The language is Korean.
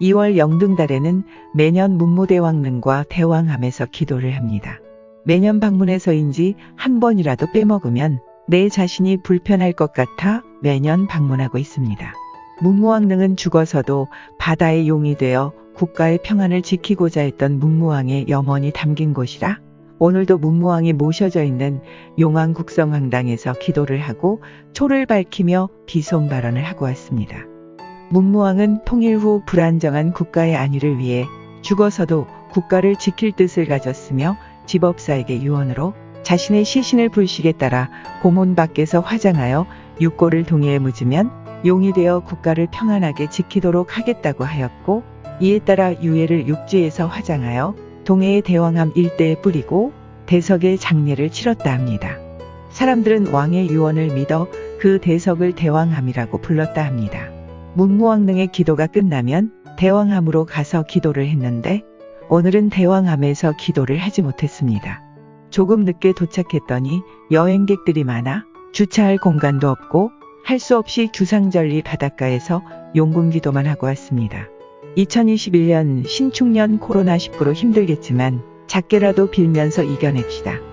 2월 영등달에는 매년 문무대왕릉과 대왕함에서 기도를 합니다. 매년 방문해서인지 한 번이라도 빼먹으면 내 자신이 불편할 것 같아 매년 방문하고 있습니다. 문무왕릉은 죽어서도 바다의 용이 되어 국가의 평안을 지키고자 했던 문무왕의 염원이 담긴 곳이라 오늘도 문무왕이 모셔져 있는 용왕 국성황당에서 기도를 하고 초를 밝히며 비송 발언을 하고 왔습니다. 문무왕은 통일 후 불안정한 국가의 안위를 위해 죽어서도 국가를 지킬 뜻을 가졌으며 지법사에게 유언으로 자신의 시신을 불식에 따라 고문 밖에서 화장하여 육고를 동해에 묻으면 용이 되어 국가를 평안하게 지키도록 하겠다고 하였고 이에 따라 유해를 육지에서 화장하여 동해의 대왕암 일대에 뿌리고 대석의 장례를 치렀다 합니다. 사람들은 왕의 유언을 믿어 그 대석을 대왕함이라고 불렀다 합니다. 문무왕릉의 기도가 끝나면 대왕함으로 가서 기도를 했는데 오늘은 대왕함에서 기도를 하지 못했습니다. 조금 늦게 도착했더니 여행객들이 많아 주차할 공간도 없고 할 수 없이 규상절리 바닷가에서 용궁 기도만 하고 왔습니다. 2021년 신축년 코로나19로 힘들겠지만 작게라도 빌면서 이겨냅시다.